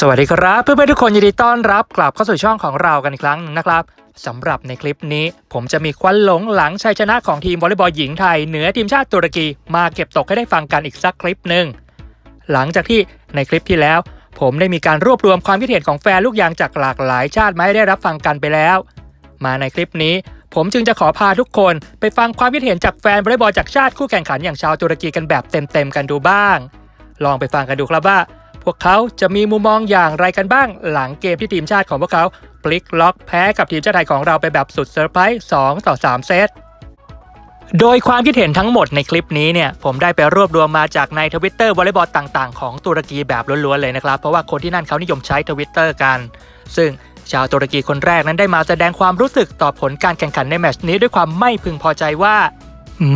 สวัสดีครับเพื่อนๆทุกคนยินดีต้อนรับกลับเข้าสู่ช่องของเรากันอีกครั้งหนึ่งนะครับสำหรับในคลิปนี้ ผมจะมีควันหลงหลังชัยชนะของทีมวอลเลย์บอลหญิงไทย เหนือทีมชาติตุรกีมาเก็บตกให้ได้ฟังกันอีกสักคลิปหนึ่งหลังจากที่ในคลิปที่แล้ว ผมได้มีการรวบรวมความคิดเห็นของแฟนลูกยางจากหลากหลายชาติมาให้ได้รับฟังกันไปแล้ว มาในคลิปนี้ ผมจึงจะขอพาทุกคนไปฟังความคิดเห็นจากแฟนวอลเลย์บอลจากชาติคู่แข่งขันอย่างชาวตุรกีกันแบบเต็มๆกันดูบ้าง ลองไปฟังกันดูครับว่า วกเขาจะมีมุมมองอย่างไรกันบ้าง หลังเกมที่ทีมชาติของพวกเขาพลิกล็อกแพ้กับทีมชาติไทยของเราไปแบบสุดเซอร์ไพรส์2ต่อ 3 เซตโดยความคิดเห็นทั้งหมดในคลิปนี้เนี่ยผมได้ไปรวบรวมมาจากในทวิตเตอร์วอลเลย์บอลต่างๆ ของตุรกีแบบล้วนๆเลยนะครับ เพราะว่าคนที่นั่นเขานิยมใช้ทวิตเตอร์กัน ซึ่งชาวตุรกีคนแรกนั้นได้มาแสดงความรู้สึกต่อผลการแข่งขันในแมตช์นี้ด้วยความไม่พึงพอใจว่า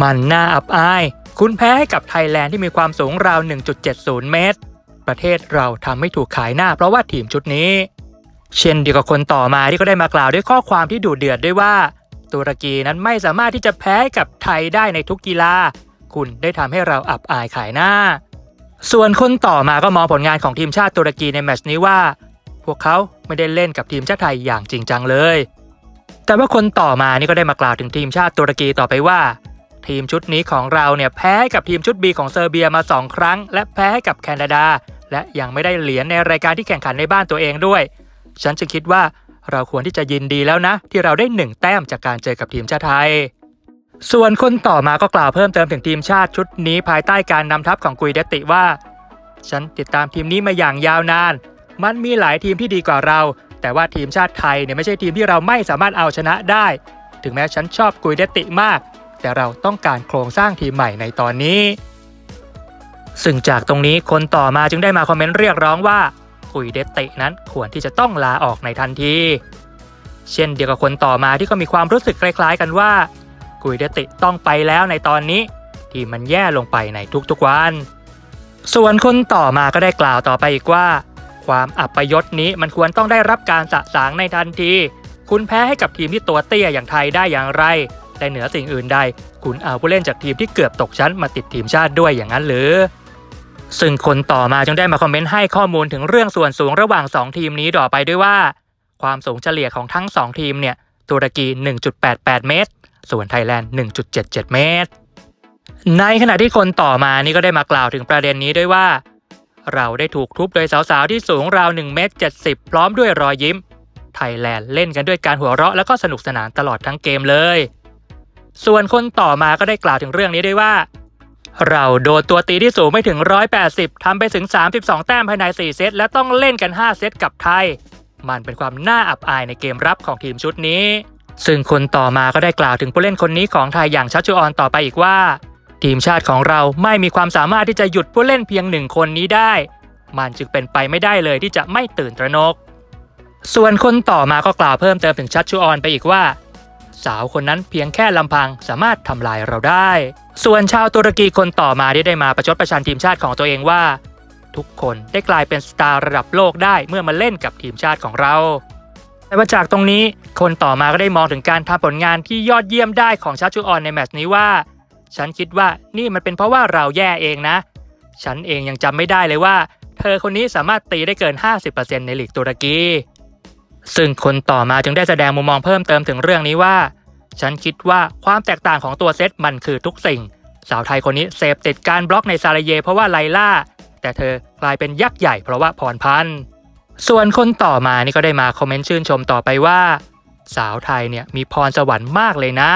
มันน่าอับอาย คุณแพ้ให้กับไทยแลนด์ที่มีความสูงราว 1.70 เมตร ประเทศเราทำไม่ถูกขายหน้า เพราะว่าทีมชุดนี้ เช่นเดียวกับคนต่อมาที่ก็ได้มากล่าวด้วยข้อความที่ดุเดือดด้วยว่า ตุรกีนั้นไม่สามารถที่จะแพ้กับไทยได้ในทุกกีฬา คุณได้ทำให้เราอับอายขายหน้า ส่วนคนต่อมาก็มองผลงานของทีมชาติตุรกีในแมตช์นี้ว่า พวกเขาไม่ได้เล่นกับทีมชาติไทยอย่างจริงจังเลย แต่ว่าคนต่อมานี่ก็ได้มากล่าวถึงทีมชาติตุรกีต่อไปว่าทีมชุดนี้ของเราเนี่ยแพ้กับทีมชุด B ของเซอร์เบียมา 2 ครั้ง และแพ้กับแคนาดา และยังไม่ได้เหรียญในรายการที่แข่งขันในบ้านตัวเองด้วย ฉันจึงคิดว่าเราควรที่จะยินดีแล้วนะ ที่เราได้หนึ่งแต้มจากการเจอกับทีมชาติไทย ส่วนคนต่อมาก็กล่าวเพิ่มเติมถึงทีมชาติชุดนี้ภายใต้การนำทัพของกุยเดติว่า ฉันติดตามทีมนี้มาอย่างยาวนาน มันมีหลายทีมที่ดีกว่าเรา แต่ว่าทีมชาติไทยเนี่ยไม่ใช่ทีมที่เราไม่สามารถเอาชนะได้ ถึงแม้ฉันชอบกุยเดติมาก แต่เราต้องการโครงสร้างทีมใหม่ในตอนนี้ ซึ่งจากตรงนี้คนต่อมาจึงได้มาคอมเมนต์เรียกร้องว่ากุยเดตเตะนั้นควรที่จะต้องลาออกในทันที เช่นเดียวกับคนต่อมาที่ก็มีความรู้สึกคล้าย ๆ กันว่ากุยเดตเตต้องไปแล้วในตอนนี้ ที่มันแย่ลงไปในทุกๆวัน ส่วนคนต่อมาก็ได้กล่าวต่อไปอีกว่า ความอับปยศนี้มันควรต้องได้รับการสะสางในทันที คุณแพ้ให้กับทีมที่ตัวเตี้ยอย่างไทยได้อย่างไรแต่เหนือสิ่งอื่นใด คุณเอาผู้เล่นจากทีมที่เกือบตกชั้นมาติดทีมชาติด้วยอย่างนั้นหรือ ซึ่งคนต่อมาจึงได้มาคอมเมนต์ให้ข้อมูลถึงเรื่องส่วนสูงระหว่าง 2 ทีมนี้ต่อไปด้วยว่า ความสูงเฉลี่ยของทั้ง 2 ทีมเนี่ยตุรกี 1.88 เมตร ส่วนไทยแลนด์ 1.77 เมตร ในขณะที่คนต่อมานี่ก็ได้มากล่าวถึงประเด็นนี้ด้วยว่า เราได้ถูกทุบโดยสาวๆที่สูงราว1เมตร70 พร้อมด้วยรอยยิ้ม ไทยแลนด์เล่นกันด้วยการหัวเราะแล้วก็สนุกสนานตลอดทั้งเกมเลย ส่วนคนต่อมาก็ได้กล่าวถึงเรื่องนี้ด้วยว่า เราโดนตัวตีที่สูงไม่ถึง 180ทำไปถึง 32 แต้มภายใน 4 เซต และต้องเล่นกัน 5 เซตกับไทย มันเป็นความน่าอับอายในเกมรับของทีมชุดนี้ ซึ่งคนต่อมาก็ได้กล่าวถึงผู้เล่นคนนี้ของไทยอย่างชัชจุออนต่อไปอีกว่า ทีมชาติของเราไม่มีความสามารถที่จะหยุดผู้เล่นเพียงหนึ่งคนนี้ได้ มันจึงเป็นไปไม่ได้เลยที่จะไม่ตื่นตระหนก ส่วนคนต่อมาก็กล่าวเพิ่มเติมถึงชัชชุออนไปอีกว่า สาวคนนั้นเพียงแค่ลำพังสามารถทำลายเราได้ ส่วนชาวตุรกีคนต่อมาที่ได้มาประชดประชันทีมชาติของตัวเองว่า ทุกคนได้กลายเป็นสตาร์ระดับโลกได้เมื่อมาเล่นกับทีมชาติของเรา แต่ว่าจากตรงนี้คนต่อมาก็ได้มองถึงการทำผลงานที่ยอดเยี่ยมได้ของชาชูออนในแมตช์นี้ว่า ฉันคิดว่านี่มันเป็นเพราะว่าเราแย่เองนะ ฉันเองยังจำไม่ได้เลยว่า เธอคนนี้สามารถตีได้เกิน 50%ในลีกตุรกี ซึ่งคนต่อมาจึงได้แสดงมุมมองเพิ่มเติมถึงเรื่องนี้ว่า ฉันคิดว่าความแตกต่างของตัวเซตมันคือทุกสิ่ง สาวไทยคนนี้เสพติดการบล็อกในซาลาเยเพราะว่าไลล่า แต่เธอกลายเป็นยักษ์ใหญ่เพราะว่าพรพันธ์ส่วนคนต่อมานี่ก็ได้มาคอมเมนต์ชื่นชมต่อไปว่า สาวไทยเนี่ยมีพรสวรรค์มากเลยนะ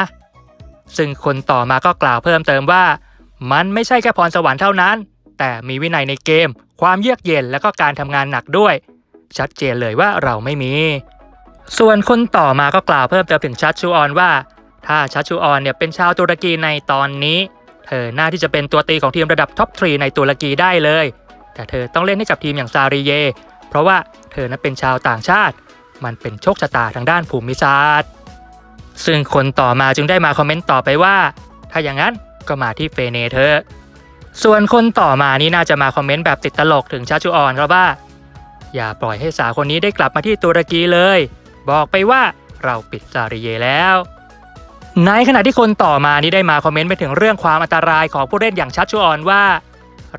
ซึ่งคนต่อมาก็กล่าวเพิ่มเติมว่า มันไม่ใช่แค่พรสวรรค์เท่านั้น แต่มีวินัยในเกม ความเยือกเย็นและก็การทำงานหนักด้วย ชัดเจนเลยว่าเราไม่มี ส่วนคนต่อมาก็กล่าวเพิ่มเติมถึงชัดชูออนว่า ถ้าชัดชูออนเนี่ยเป็นชาวตุรกีในตอนนี้ เธอน่าที่จะเป็นตัวตีของทีมระดับท็อปทรีในตุรกีได้เลย แต่เธอต้องเล่นให้กับทีมอย่างซาริเย เพราะว่าเธอนั้นเป็นชาวต่างชาติ มันเป็นโชคชะตาทางด้านภูมิศาสตร์ ซึ่งคนต่อมาจึงได้มาคอมเมนต์ต่อไปว่า ถ้าอย่างนั้นก็มาที่เฟเนเธอส่วนคนต่อมานี่น่าจะมาคอมเมนต์แบบติดตลกถึงชาชูออนครับว่า อย่าปล่อยให้สาวคนนี้ได้กลับมาที่ตุรกีเลย บอกไปว่าเราปิดซาริเยแล้ว ในขณะที่คนต่อมานี้ได้มาคอมเมนต์ไปถึงเรื่องความอันตรายของผู้เล่นอย่างชัดชูออนว่า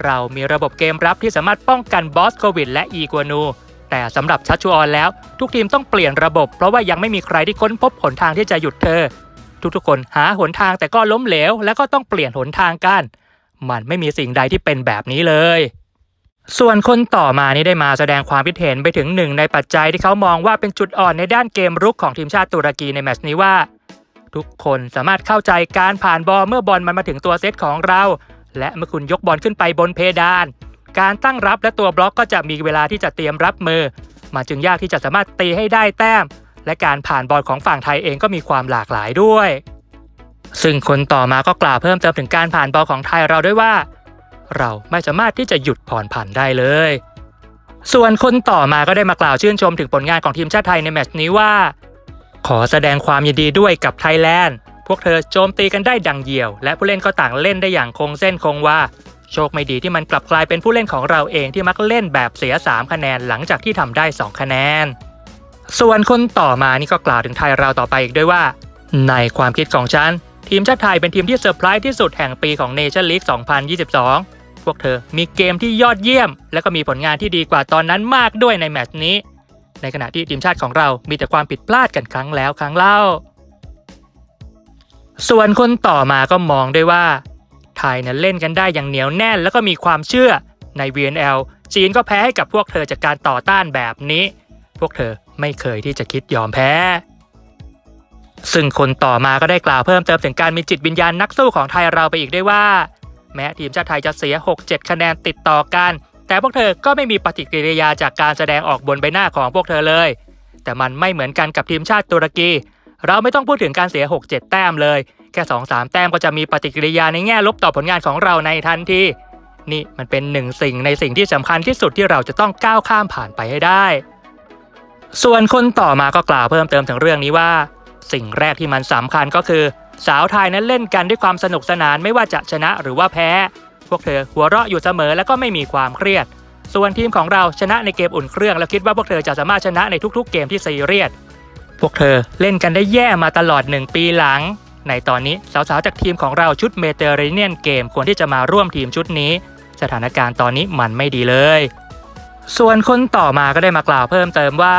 เรามีระบบเกมรับที่สามารถป้องกันบอสโควิดและอีกัวนู แต่สำหรับชัชชูออนแล้ว ทุกทีมต้องเปลี่ยนระบบ เพราะว่ายังไม่มีใครที่ค้นพบหนทางที่จะหยุดเธอ ทุกๆคนหาหนทางแต่ก็ล้มเหลว แล้วก็ต้องเปลี่ยนหนทางกัน มันไม่มีสิ่งใดที่เป็นแบบนี้เลย ส่วนคนต่อมานี่ได้มาแสดงความคิดเห็นไปถึงหนึ่งในปัจจัยที่เขามองว่าเป็นจุดอ่อนในด้านเกมรุกของทีมชาติตุรกีในแมตช์นี้ว่า ทุกคนสามารถเข้าใจการผ่านบอลเมื่อบอลมันมาถึงตัวเซตของเรา และเมื่อคุณยกบอลขึ้นไปบนเพดาน การตั้งรับและตัวบล็อกก็จะมีเวลาที่จะเตรียมรับมือมันจึงยากที่จะสามารถตีให้ได้แต้ม และการผ่านบอลของฝั่งไทยเองก็มีความหลากหลายด้วย ซึ่งคนต่อมาก็กล่าวเพิ่มเติมถึงการผ่านบอลของไทยเราด้วยว่า เราไม่สามารถที่จะหยุดผ่อนผันได้เลย ส่วนคนต่อมาก็ได้มากล่าวชื่นชมถึงผลงานของทีมชาติไทยในแมตช์นี้ว่า ขอแสดงความยินดีด้วยกับไทยแลนด์ พวกเธอโจมตีกันได้ดังเหี่ยว และผู้เล่นก็ต่างเล่นได้อย่างคงเส้นคงวาโชคไม่ดีที่มันกลับกลายเป็นผู้เล่นของเราเองที่มักเล่นแบบเสีย 3 คะแนนหลังจากที่ทำได้ 2 คะแนน ส่วนคนต่อมานี่ก็กล่าวถึงไทยเราต่อไปอีกด้วยว่า ในความคิดของฉัน ทีมชาติไทยเป็นทีมที่เซอร์ไพรส์ที่สุดแห่งปีของเนชั่นลีก 2022 พวกเธอ มีเกมที่ยอดเยี่ยม และก็มีผลงานที่ดีกว่าตอนนั้นมากด้วยในแมตช์นี้ ในขณะที่ทีมชาติของเรามีแต่ความผิดพลาดกันครั้งแล้วครั้งเล่า ส่วนคนต่อมาก็มองด้วยว่า ไทยนั้นเล่นกันได้อย่างเหนียวแน่น แล้วก็มีความเชื่อใน VNL จีนก็แพ้ให้กับพวกเธอจากการต่อต้านแบบนี้ พวกเธอไม่เคยที่จะคิดยอมแพ้ ซึ่งคนต่อมาก็ได้กล่าวเพิ่มเติมถึงการมีจิตวิญญาณนักสู้ของไทยเราไปอีกด้วยว่า แม้ทีมชาติไทยจะเสีย 6-7 คะแนนติดต่อกัน แต่พวกเธอก็ไม่มีปฏิกิริยาจากการแสดงออกบนใบหน้าของพวกเธอเลย แต่มันไม่เหมือนกันกับทีมชาติตุรกี เราไม่ต้องพูดถึงการเสีย 6-7 แต้มเลย แค่ 2-3 แต้มก็จะมีปฏิกิริยาในแง่ลบต่อผลงานของเราในทันทีนี่มันเป็นหนึ่งสิ่งในสิ่งที่สำคัญที่สุดที่เราจะต้องก้าวข้ามผ่านไปให้ได้ ส่วนคนต่อมาก็กล่าวเพิ่มเติมถึงเรื่องนี้ว่า สิ่งแรกที่มันสำคัญก็คือ สาวไทยนั้นเล่นกันด้วยความสนุกสนานไม่ว่าจะชนะหรือว่าแพ้ พวกเธอหัวเราะอยู่เสมอแล้วก็ไม่มีความเครียด ส่วนทีมของเราชนะในเกมอุ่นเครื่อง แล้วคิดว่าพวกเธอจะสามารถชนะในทุกๆ เกมที่ซีเรียสพวกเธอเล่นกันได้แย่มาตลอด 1 ปีหลัง ในตอนนี้สาวๆจากทีมของเราชุดเมเตอร์เรเนียนเกมควรที่จะมาร่วมทีมชุดนี้ สถานการณ์ตอนนี้มันไม่ดีเลย ส่วนคนต่อมาก็ได้มากล่าวเพิ่มเติมว่า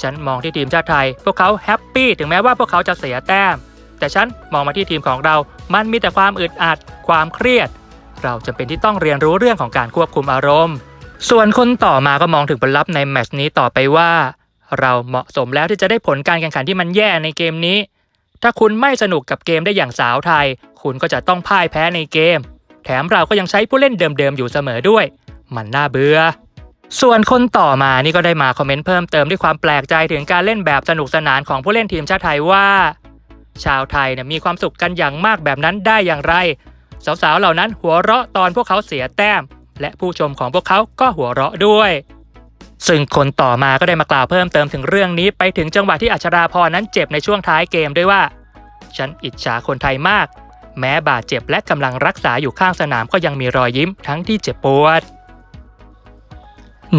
ฉันมองที่ทีมชาติไทย พวกเขาแฮปปี้ถึงแม้ว่าพวกเขาจะเสียแต้ม แต่ฉันมองมาที่ทีมของเรา มันมีแต่ความอึดอัด ความเครียด เราจำเป็นที่ต้องเรียนรู้เรื่องของการควบคุมอารมณ์ ส่วนคนต่อมาก็มองถึงผลลัพธ์ในแมตช์นี้ต่อไปว่า เราเหมาะสมแล้วที่จะได้ผลการแข่งขันที่มันแย่ในเกมนี้ ถ้าคุณไม่สนุกกับเกมได้อย่างสาวไทย คุณก็จะต้องพ่ายแพ้ในเกม แถมเราก็ยังใช้ผู้เล่นเดิมๆอยู่เสมอด้วย มันน่าเบื่อส่วนคนต่อมานี่ก็ได้มาคอมเมนต์เพิ่มเติมด้วยความแปลกใจถึงการเล่นแบบสนุกสนานของผู้เล่นทีมชาติไทยว่า ชาวไทยเนี่ยมีความสุขกันอย่างมากแบบนั้นได้อย่างไร สาวๆเหล่านั้นหัวเราะตอนพวกเขาเสียแต้ม และผู้ชมของพวกเขาก็หัวเราะด้วย ซึ่งคนต่อมาก็ได้มากล่าวเพิ่มเติมถึงเรื่องนี้ไปถึงจังหวะที่อัชราพรนั้นเจ็บในช่วงท้ายเกมด้วยว่า ฉันอิจฉาคนไทยมาก แม้บาดเจ็บและกำลังรักษาอยู่ข้างสนามก็ยังมีรอยยิ้มทั้งที่เจ็บปวด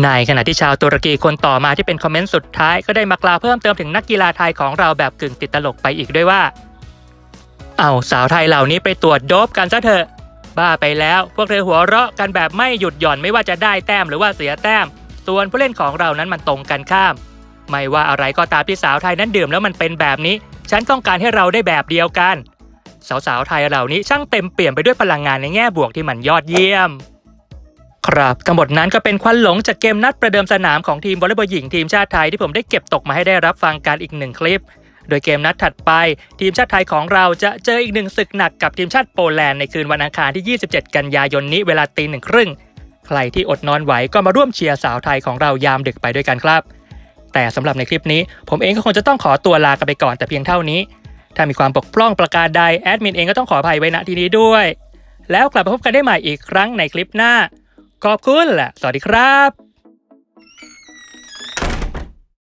ในขณะที่ชาวตุรกีคนต่อมาที่เป็นคอมเมนต์สุดท้ายก็ได้มากล่าวเพิ่มเติมถึงนักกีฬาไทยของเราแบบกึ่งติดตลกไปอีกด้วยว่า เอาสาวไทยเหล่านี้ไปตรวจโดบกันซะเถอะ บ้าไปแล้ว พวกเธอหัวเราะกันแบบไม่หยุดหย่อนไม่ว่าจะได้แต้มหรือว่าเสียแต้ม ส่วนผู้เล่นของเรานั้นมันตรงกันข้าม ไม่ว่าอะไรก็ตามที่สาวไทยนั้นดื่มแล้วมันเป็นแบบนี้ ฉันต้องการให้เราได้แบบเดียวกัน สาวๆไทยเหล่านี้ช่างเต็มเปี่ยมไปด้วยพลังงานในแง่บวกที่มันยอดเยี่ยม ครับทั้งหมดนั้นก็เป็นควันหลงจากเกมนัดประเดิมสนามของทีมวอลเลย์บอลหญิงทีมชาติไทยที่ผมได้เก็บตกมาให้ได้รับฟังกันอีกหนึ่งคลิป โดยเกมนัดถัดไป ทีมชาติไทยของเราจะเจออีกหนึ่งศึกหนักกับทีมชาติโปแลนด์ในคืนวันอังคารที่ 27 กันยายนนี้เวลาตีหนึ่งครึ่งใครที่อดนอนไหวก็มาร่วมเชียร์สาวไทยของเรายามดึกไปด้วยกันครับ แต่สำหรับในคลิปนี้ ผมเองก็คงจะต้องขอตัวลากันไปก่อนแต่เพียงเท่านี้ ถ้ามีความบกพร่องประการใดแอดมินเองก็ต้องขออภัยไว้ณที่นี้ด้วย แล้วกลับมาพบกันได้ใหม่อีกครั้งในคลิปหน้า ขอบคุณและสวัสดีครับ